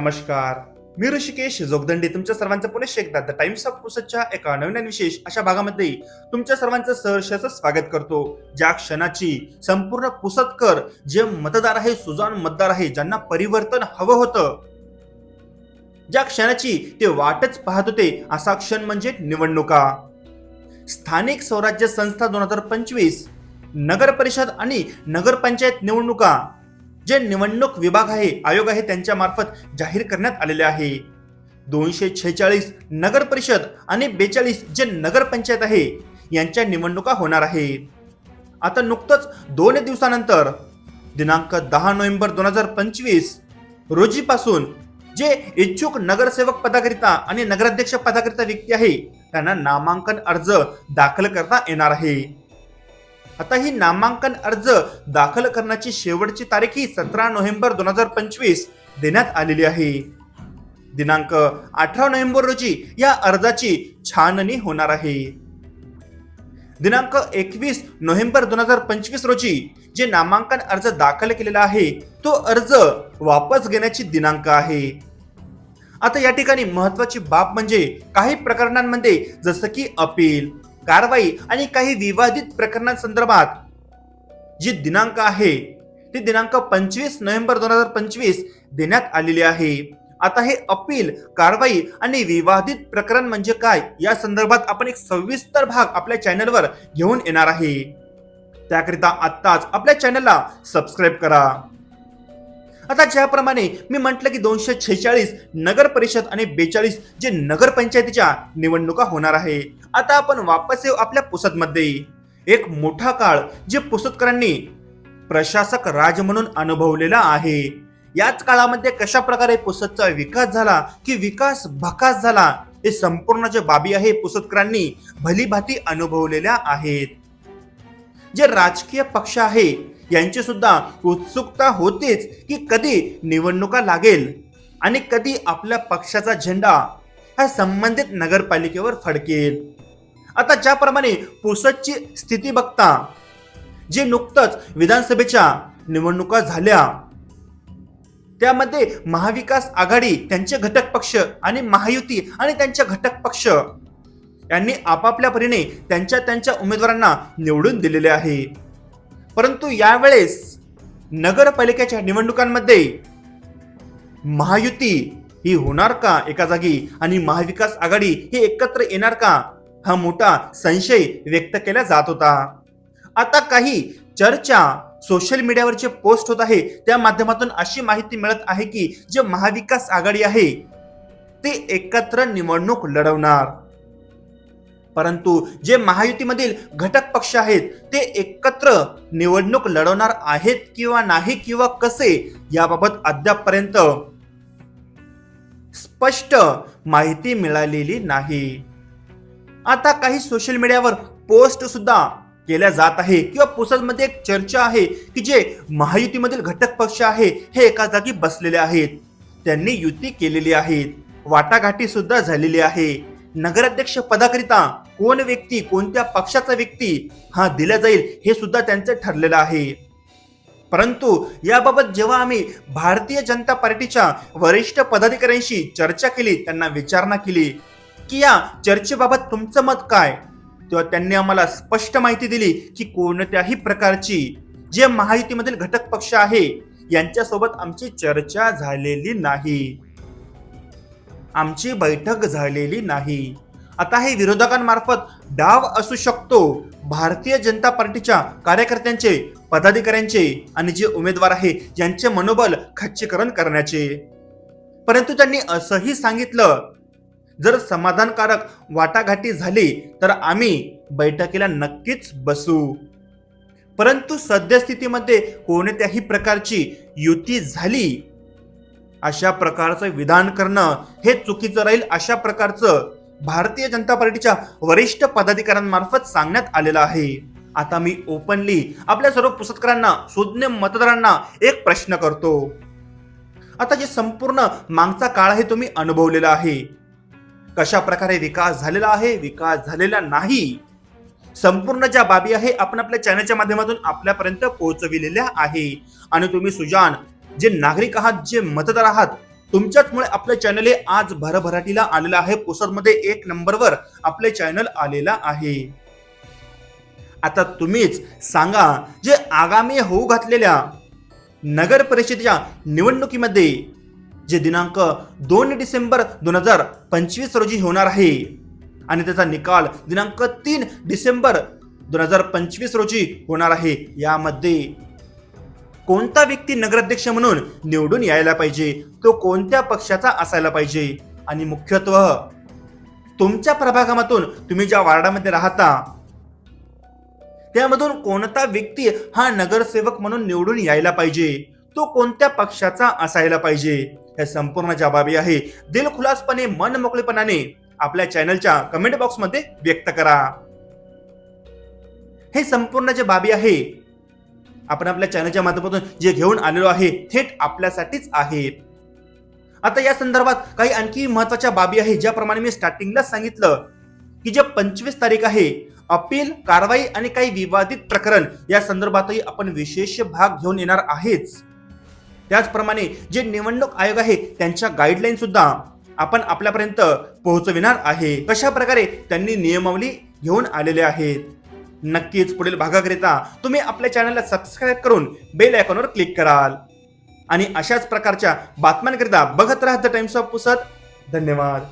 नमस्कार. मी ऋषिकेश जोगदंडे. तुमच्या सर्वांचं पुणे एकदा द टाइम्स ऑफ पुसतच्या एका नवीन आणि विशेष अशा भागामध्ये तुमच्या सर्वांचं सहर्षाचं स्वागत करतो. ज्या क्षणाची संपूर्ण पुसतकर जे मतदार आहे सुजान मतदार आहे ज्यांना परिवर्तन हवं होतं ज्या क्षणाची ते वाटच पाहत होते असा क्षण म्हणजे निवडणुका. स्थानिक स्वराज्य संस्था दोन हजार पंचवीस नगर परिषद आणि नगरपंचायत निवडणुका. जे निवडणूक विभाग आहे आयोग आहे त्यांच्या मार्फत जाहीर करण्यात आलेले आहे. दोनशे छेचाळीस नगर परिषद आणि बेचाळीस जे नगरपंचायत आहे यांच्या निवडणुका होणार आहे आता नुकतंच दोन दिवसानंतर दिनांक दहा नोव्हेंबर दोन हजार पंचवीस रोजीपासून जे इच्छुक नगरसेवक पदाकरिता आणि नगराध्यक्ष पदाकरिता व्यक्ती आहे त्यांना नामांकन अर्ज दाखल करता येणार आहे. आता ही नामांकन अर्ज दाखल करण्याची शेवटची तारीख ही सतरा नोव्हेंबर दोन हजार पंचवीस देण्यात आलेली आहे. दिनांक अठरा नोव्हेंबर रोजी या अर्जाची छाननी होणार आहे. दिनांक एकवीस नोव्हेंबर दोन हजार पंचवीस रोजी जे नामांकन अर्ज दाखल केलेला आहे तो अर्ज वापस घेण्याची दिनांक आहे. आता या ठिकाणी महत्वाची बाब म्हणजे काही प्रकरणांमध्ये जसं की अपील कारवाई आणि काही विवादित प्रकरणांसंदर्भात जी दिनांक आहे ती दिनांक पंचवीस नोव्हेंबर दोन हजार पंचवीस देण्यात आलेली आहे. आता हे अपील कारवाई आणि विवादित प्रकरण म्हणजे काय या संदर्भात आपण एक सविस्तर भाग आपल्या चॅनलवर घेऊन येणार आहे. त्याकरिता आत्ताच आपल्या चॅनलला सबस्क्राईब करा. आता ज्याप्रमाणे मी म्हटलं की दोनशे छेचाळीस नगर परिषद आणि बेचाळीस जे नगरपंचायतीच्या निवडणुका होणार आहे आता आपण वापस येऊ आपल्या पुसदमध्ये. एक मोठा काळ जे पुसदकरांनी प्रशासक राज म्हणून अनुभवलेला आहे. याच काळामध्ये कशा प्रकारे पुसदचा विकास झाला की विकास भकास झाला हे संपूर्ण जे बाबी आहे पुसदकरांनी भलीभाती अनुभवलेल्या आहेत. जे राजकीय पक्ष आहे यांची सुद्धा उत्सुकता होतीच की कधी निवडणुका लागेल आणि कधी आपल्या पक्षाचा झेंडा हा संबंधित नगरपालिकेवर फडकेल. आता ज्याप्रमाणे पुसदची स्थिती बघता जे नुकतंच विधानसभेच्या निवडणुका झाल्या त्यामध्ये महाविकास आघाडी त्यांचे घटक पक्ष आणि महायुती आणि त्यांच्या घटक पक्ष यांनी आपापल्या परीने त्यांच्या त्यांच्या उमेदवारांना निवडून दिलेले आहे. परंतु यावेळेस नगरपालिकेच्या निवडणुकांमध्ये महायुती ही होणार का एका जागी आणि महाविकास आघाडी ही एकत्र येणार का? हा मोठा संशय व्यक्त केला जात होता. आता काही चर्चा सोशल मीडियावर जे पोस्ट होत आहे त्या माध्यमातून अशी माहिती मिळत आहे की जे महाविकास आघाडी आहे ते एकत्र निवडणूक लढवणार. परंतु जे महायुतीमधील घटक पक्ष आहेत ते एकत्र निवडणूक लढवणार आहेत किंवा नाही किंवा कसे याबाबत अद्यापपर्यंत स्पष्ट माहिती मिळालेली नाही. आता काही सोशल मीडियावर पोस्ट सुद्धा केल्या जात आहे किंवा पुसदमध्ये एक चर्चा आहे की जे महायुतीमधील घटक पक्ष आहे हे एका जागी बसलेले आहेत. त्यांनी युती केलेली आहेत वाटाघाटी सुद्धा झालेली आहे. नगराध्यक्ष पदाकरिता कोण व्यक्ती कोणत्या पक्षाचा व्यक्ती हा दिला जाईल हे सुद्धा त्यांचं ठरलेलं आहे. परंतु याबाबत जेव्हा आम्ही भारतीय जनता पार्टीच्या वरिष्ठ पदाधिकाऱ्यांशी चर्चा केली त्यांना विचारणा केली की या चर्चेबाबत तुमचं मत काय? तेव्हा त्यांनी आम्हाला स्पष्ट माहिती दिली की कोणत्याही प्रकारची जे महायुतीमधील घटक पक्ष आहे यांच्यासोबत आमची चर्चा झालेली नाही. आमची बैठक झालेली नाही. आता हे विरोधकांमार्फत डाव असू शकतो. भारतीय जनता पार्टीच्या कार्यकर्त्यांचे पदाधिकाऱ्यांचे आणि जे उमेदवार आहे यांचे मनोबल खच्चीकरण करण्याचे. परंतु त्यांनी असंही सांगितलं जर समाधानकारक वाटाघाटी झाली तर आम्ही बैठकीला नक्कीच बसू. परंतु सद्यस्थितीमध्ये कोणत्याही प्रकारची युती झाली अशा प्रकारचं विधान करणं हे चुकीचं राहील. अशा प्रकारचं भारतीय जनता पार्टीच्या वरिष्ठ पदाधिकाऱ्यांमार्फत सांगण्यात आलेलं आहे. आता मी ओपनली आपल्या सर्व पुस्तकरांना सुज्ञ मतदारांना एक प्रश्न करतो. आता जे संपूर्ण मागचा काळ आहे तुम्ही अनुभवलेला आहे. कशा प्रकारे विकास झालेला आहे विकास झालेला नाही संपूर्ण ज्या बाबी आहे आपण आपल्या चॅनलच्या माध्यमातून आपल्यापर्यंत पोहोचविलेल्या आहे. आणि तुम्ही सुजान जे नागरिक आहात जे मतदार आहात तुमच्याचमुळे आपलं चॅनल हे आज भरभराटीला आलेलं आहे. पुसदमध्ये एक नंबरवर आपले चॅनल आलेला आहे. आता तुम्हीच सांगा जे आगामी होऊ घातलेल्या नगर परिषदेच्या निवडणुकीमध्ये जे दिनांक दोन डिसेंबर दोन हजार पंचवीस रोजी होणार आहे आणि त्याचा निकाल दिनांक तीन डिसेंबर दोन हजार पंचवीस रोजी होणार आहे. यामध्ये कोणता व्यक्ती नगराध्यक्ष म्हणून निवडून यायला पाहिजे? तो कोणत्या पक्षाचा असायला पाहिजे? आणि मुख्यत्व तुमच्या प्रभागामधून तुम्ही ज्या वार्डामध्ये राहता त्यामधून कोणता व्यक्ती हा नगरसेवक म्हणून निवडून यायला पाहिजे? तो कोणत्या पक्षाचा असायला पाहिजे? हे संपूर्ण ज्या बाबी आहे दिलखुलासपणे मन मोकळेपणाने आपल्या चॅनलच्या कमेंट बॉक्समध्ये व्यक्त करा. हे संपूर्ण जे बाबी आहे आपण आपल्या चॅनलच्या माध्यमातून जे घेऊन आलेलो आहे थेट आपल्यासाठीच आहेत आता या संदर्भात काही आणखी महत्त्वाच्या बाबी आहे ज्याप्रमाणे मी स्टार्टिंगला सांगितलं की जे पंचवीस तारीख आहे अपील कारवाई आणि काही विवादित प्रकरण या संदर्भातही आपण विशेष भाग घेऊन येणार आहेच. त्याचप्रमाणे जे निवडणूक आयोग आहे त्यांच्या गाईडलाईन सुद्धा आपण आपल्यापर्यंत पोहोचविणार आहे. कशा प्रकारे त्यांनी नियमावली घेऊन आलेले आहेत? नक्कीच पुढील भागाकरिता तुम्ही आपल्या चॅनलला सबस्क्राईब करून बेल आयकॉनवर क्लिक कराल. आणि अशाच प्रकारच्या बातम्यांकरिता बघत राहा द टाइम्स ऑफ पुसत धन्यवाद.